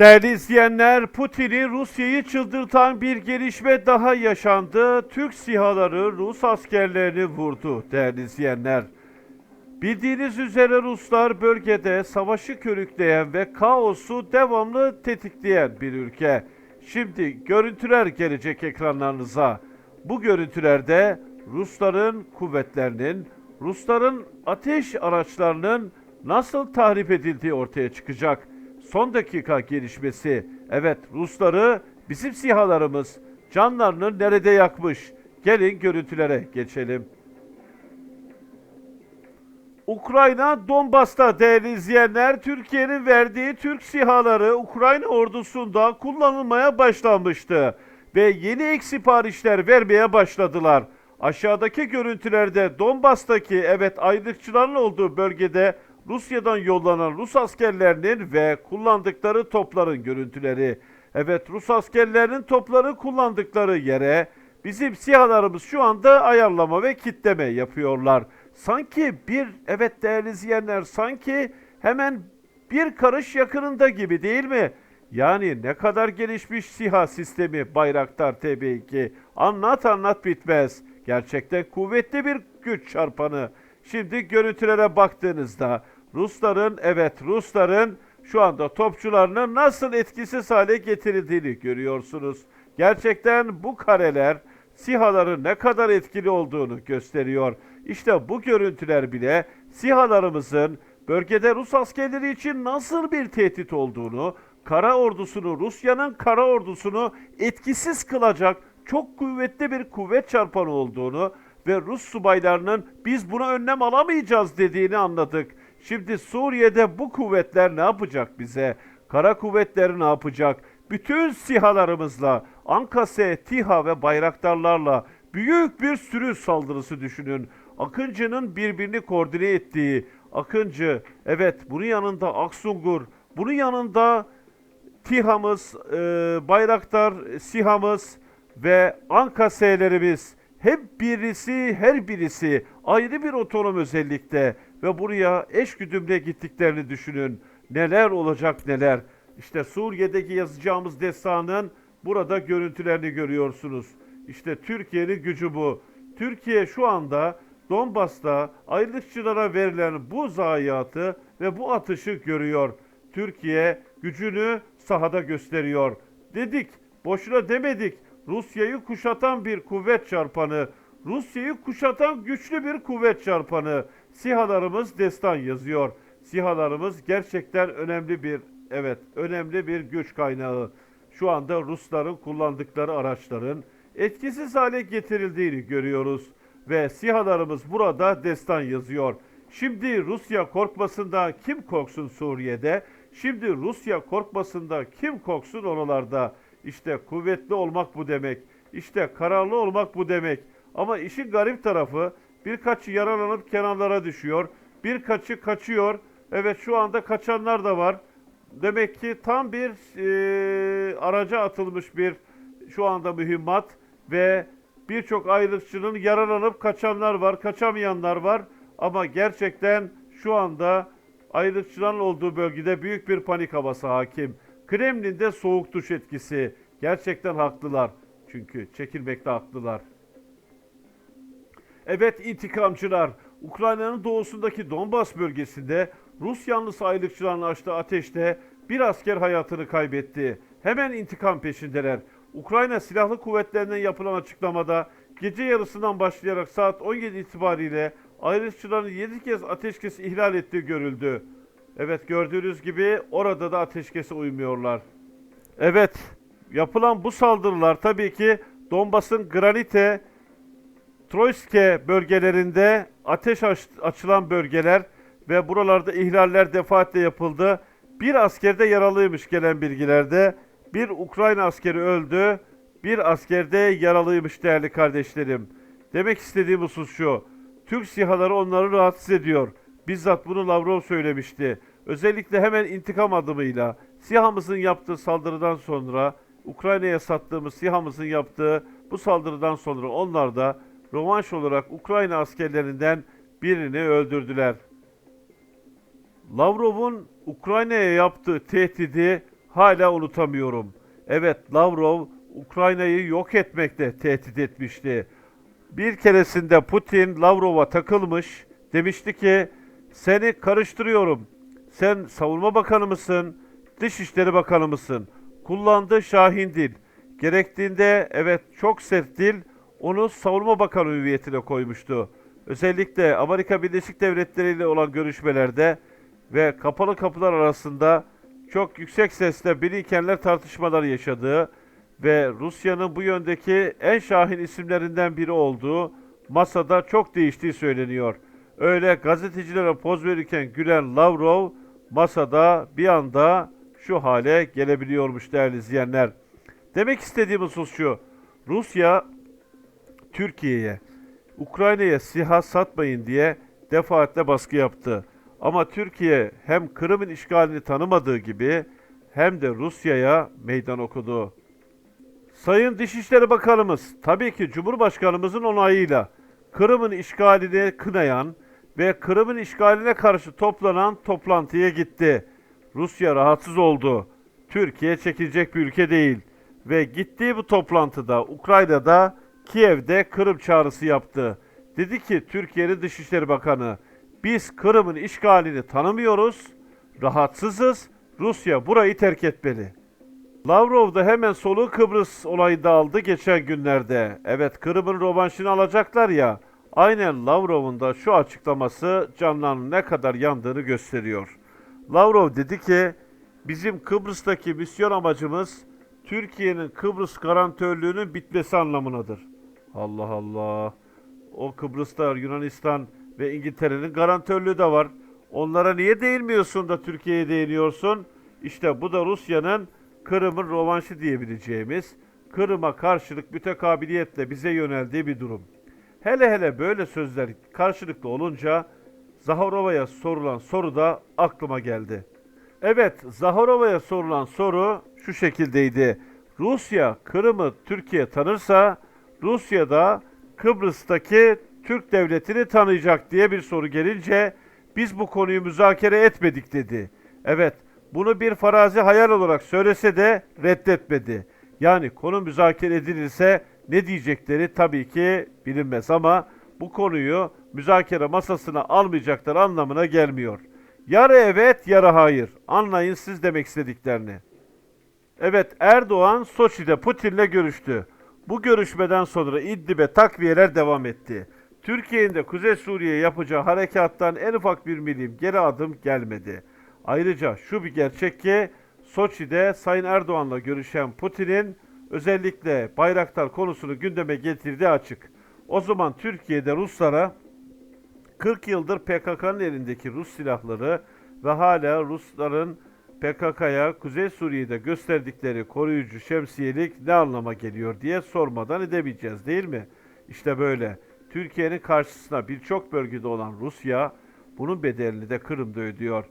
Değerli izleyenler, Putin'i Rusya'yı çıldırtan bir gelişme daha yaşandı. Türk sihaları Rus askerlerini vurdu değerli izleyenler. Bildiğiniz üzere Ruslar bölgede savaşı körükleyen ve kaosu devamlı tetikleyen bir ülke. Şimdi görüntüler gelecek ekranlarınıza. Bu görüntülerde Rusların kuvvetlerinin, Rusların ateş araçlarının nasıl tahrip edildiği ortaya çıkacak. Son dakika gelişmesi. Evet Rusları bizim sihalarımız canlarını nerede yakmış? Gelin görüntülere geçelim. Ukrayna Donbas'ta değerli izleyenler Türkiye'nin verdiği Türk sihaları Ukrayna ordusunda kullanılmaya başlanmıştı ve yeni ek siparişler vermeye başladılar. Aşağıdaki görüntülerde Donbas'taki evet ayrılıkçıların olduğu bölgede Rusya'dan yollanan Rus askerlerinin ve kullandıkları topların görüntüleri. Evet Rus askerlerinin topları kullandıkları yere bizim sihalarımız şu anda ayarlama ve kitleme yapıyorlar. Sanki bir evet değerli izleyenler sanki hemen bir karış yakınında gibi değil mi? Yani ne kadar gelişmiş SİHA sistemi Bayraktar TB2 anlat anlat bitmez. Gerçekten kuvvetli bir güç çarpanı. Şimdi görüntülere baktığınızda Rusların evet Rusların şu anda topçularını nasıl etkisiz hale getirildiğini görüyorsunuz. Gerçekten bu kareler SİHA'ların ne kadar etkili olduğunu gösteriyor. İşte bu görüntüler bile SİHA'larımızın bölgede Rus askerleri için nasıl bir tehdit olduğunu, kara ordusunu, Rusya'nın kara ordusunu etkisiz kılacak çok kuvvetli bir kuvvet çarpanı olduğunu ve Rus subaylarının biz buna önlem alamayacağız dediğini anladık. Şimdi Suriye'de bu kuvvetler ne yapacak bize? Kara kuvvetleri ne yapacak? Bütün sihalarımızla, Ankase, TİHA ve bayraktarlarla büyük bir sürü saldırısı düşünün. Akıncı'nın birbirini koordine ettiği, Akıncı, evet bunun yanında Aksungur, bunun yanında TİHA'mız, e, Bayraktar, SİHA'mız ve ANKAS'lerimiz hep birisi, her birisi ayrı bir otonom özellikte ve buraya eş güdümle gittiklerini düşünün. Neler olacak neler. İşte Suriye'deki yazacağımız destanın burada görüntülerini görüyorsunuz. İşte Türkiye'nin gücü bu. Türkiye şu anda Donbas'ta ayrılıkçılara verilen bu zayiatı ve bu atışı görüyor. Türkiye gücünü sahada gösteriyor. Dedik, boşuna demedik. Rusya'yı kuşatan bir kuvvet çarpanı, Rusya'yı kuşatan güçlü bir kuvvet çarpanı. SİHA'larımız destan yazıyor. SİHA'larımız gerçekten önemli bir, evet, önemli bir güç kaynağı. Şu anda Rusların kullandıkları araçların etkisiz hale getirildiğini görüyoruz ve SİHA'larımız burada destan yazıyor. Şimdi Rusya korkmasında kim korksun Suriye'de? Şimdi Rusya korkmasında kim korksun oralarda? İşte kuvvetli olmak bu demek. İşte kararlı olmak bu demek. Ama işin garip tarafı birkaçı yaralanıp kenarlara düşüyor. Birkaçı kaçıyor. Evet şu anda kaçanlar da var. Demek ki tam bir e, araca atılmış bir şu anda mühimmat ve birçok ayrılıkçının yaralanıp kaçanlar var, kaçamayanlar var. Ama gerçekten şu anda ayrılıkçıların olduğu bölgede büyük bir panik havası hakim. Kremlin'de soğuk duş etkisi. Gerçekten haklılar. Çünkü çekilmekte haklılar. Evet intikamcılar, Ukrayna'nın doğusundaki Donbas bölgesinde Rus yanlısı ayrılıkçıların açtığı ateşte bir asker hayatını kaybetti. Hemen intikam peşindeler. Ukrayna Silahlı Kuvvetleri'nden yapılan açıklamada gece yarısından başlayarak saat 17 itibariyle ayrılıkçıların 7 kez ateşkes ihlal ettiği görüldü. Evet gördüğünüz gibi orada da ateşkese uymuyorlar. Evet yapılan bu saldırılar tabii ki Donbas'ın Granite, Troyske bölgelerinde ateş aç- açılan bölgeler ve buralarda ihlaller defaatle yapıldı. Bir asker de yaralıymış gelen bilgilerde. Bir Ukrayna askeri öldü. Bir asker de yaralıymış değerli kardeşlerim. Demek istediğim husus şu. Türk sihaları onları rahatsız ediyor. Bizzat bunu Lavrov söylemişti. Özellikle hemen intikam adımıyla SİHA'mızın yaptığı saldırıdan sonra Ukrayna'ya sattığımız SİHA'mızın yaptığı bu saldırıdan sonra onlar da rövanş olarak Ukrayna askerlerinden birini öldürdüler. Lavrov'un Ukrayna'ya yaptığı tehdidi hala unutamıyorum. Evet Lavrov Ukrayna'yı yok etmekle tehdit etmişti. Bir keresinde Putin Lavrov'a takılmış. Demişti ki seni karıştırıyorum. Sen savunma bakanı mısın? Dışişleri bakanı mısın? Kullandığı şahin dil. Gerektiğinde evet çok sert dil onu savunma bakanı hüviyetine koymuştu. Özellikle Amerika Birleşik Devletleri ile olan görüşmelerde ve kapalı kapılar arasında çok yüksek sesle Blinkenler tartışmalar yaşadığı ve Rusya'nın bu yöndeki en şahin isimlerinden biri olduğu masada çok değiştiği söyleniyor. Öyle gazetecilere poz verirken gülen Lavrov masada bir anda şu hale gelebiliyormuş değerli izleyenler. Demek istediğimiz husus şu. Rusya Türkiye'ye, Ukrayna'ya silah satmayın diye defaatle baskı yaptı. Ama Türkiye hem Kırım'ın işgalini tanımadığı gibi hem de Rusya'ya meydan okudu. Sayın Dışişleri Bakanımız tabii ki Cumhurbaşkanımızın onayıyla Kırım'ın işgalini kınayan ve Kırım'ın işgaline karşı toplanan toplantıya gitti. Rusya rahatsız oldu. Türkiye çekilecek bir ülke değil ve gittiği bu toplantıda Ukrayna'da Kiev'de Kırım çağrısı yaptı. Dedi ki Türkiye'nin Dışişleri Bakanı biz Kırım'ın işgalini tanımıyoruz, rahatsızız, Rusya burayı terk etmeli. Lavrov da hemen soluğu Kıbrıs olayında aldı geçen günlerde. Evet Kırım'ın rövanşını alacaklar ya. Aynen Lavrov'un da şu açıklaması canlarının ne kadar yandığını gösteriyor. Lavrov dedi ki bizim Kıbrıs'taki misyon amacımız Türkiye'nin Kıbrıs garantörlüğünün bitmesi anlamınadır. Allah Allah. O Kıbrıs'ta Yunanistan ve İngiltere'nin garantörlüğü de var. Onlara niye değinmiyorsun da Türkiye'ye değiniyorsun? İşte bu da Rusya'nın Kırım'ın rovanşı diyebileceğimiz, Kırım'a karşılık mütekabiliyetle bize yöneldiği bir durum. Hele hele böyle sözler karşılıklı olunca Zaharova'ya sorulan soru da aklıma geldi. Evet, Zaharova'ya sorulan soru şu şekildeydi. Rusya Kırım'ı Türkiye tanırsa Rusya da Kıbrıs'taki Türk devletini tanıyacak diye bir soru gelince biz bu konuyu müzakere etmedik dedi. Evet, bunu bir farazi hayal olarak söylese de reddetmedi. Yani konu müzakere edilirse ne diyecekleri tabii ki bilinmez ama bu konuyu müzakere masasına almayacaklar anlamına gelmiyor. Yarı evet, yarı hayır. Anlayın siz demek istediklerini. Evet Erdoğan Soçi'de Putin'le görüştü. Bu görüşmeden sonra İdlib'e takviyeler devam etti. Türkiye'nin de Kuzey Suriye yapacağı harekattan en ufak bir milim geri adım gelmedi. Ayrıca şu bir gerçek ki Soçi'de Sayın Erdoğan'la görüşen Putin'in özellikle Bayraktar konusunu gündeme getirdiği açık. O zaman Türkiye'de Ruslara 40 yıldır PKK'nın elindeki Rus silahları ve hala Rusların PKK'ya Kuzey Suriye'de gösterdikleri koruyucu şemsiyelik ne anlama geliyor diye sormadan edemeyeceğiz değil mi? İşte böyle. Türkiye'nin karşısına birçok bölgede olan Rusya bunun bedelini de Kırım'da ödüyor.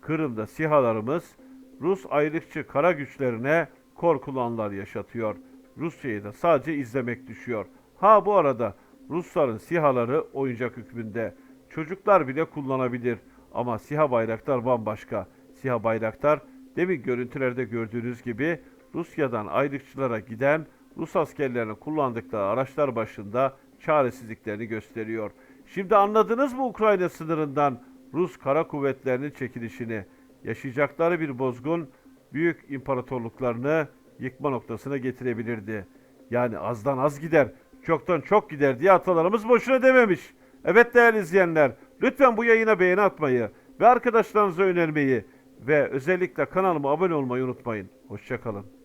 Kırım'da sihalarımız Rus ayrıkçı kara güçlerine korkulu anlar yaşatıyor. Rusya'yı da sadece izlemek düşüyor. Ha bu arada Rusların sihaları oyuncak hükmünde. Çocuklar bile kullanabilir ama SİHA bayraktar bambaşka. SİHA bayraktar demin görüntülerde gördüğünüz gibi Rusya'dan ayrıkçılara giden Rus askerlerinin kullandıkları araçlar başında çaresizliklerini gösteriyor. Şimdi anladınız mı Ukrayna sınırından Rus kara kuvvetlerinin çekilişini? Yaşayacakları bir bozgun büyük imparatorluklarını yıkma noktasına getirebilirdi. Yani azdan az gider, çoktan çok gider diye atalarımız boşuna dememiş. Evet değerli izleyenler, lütfen bu yayına beğeni atmayı ve arkadaşlarınıza önermeyi ve özellikle kanalıma abone olmayı unutmayın. Hoşçakalın.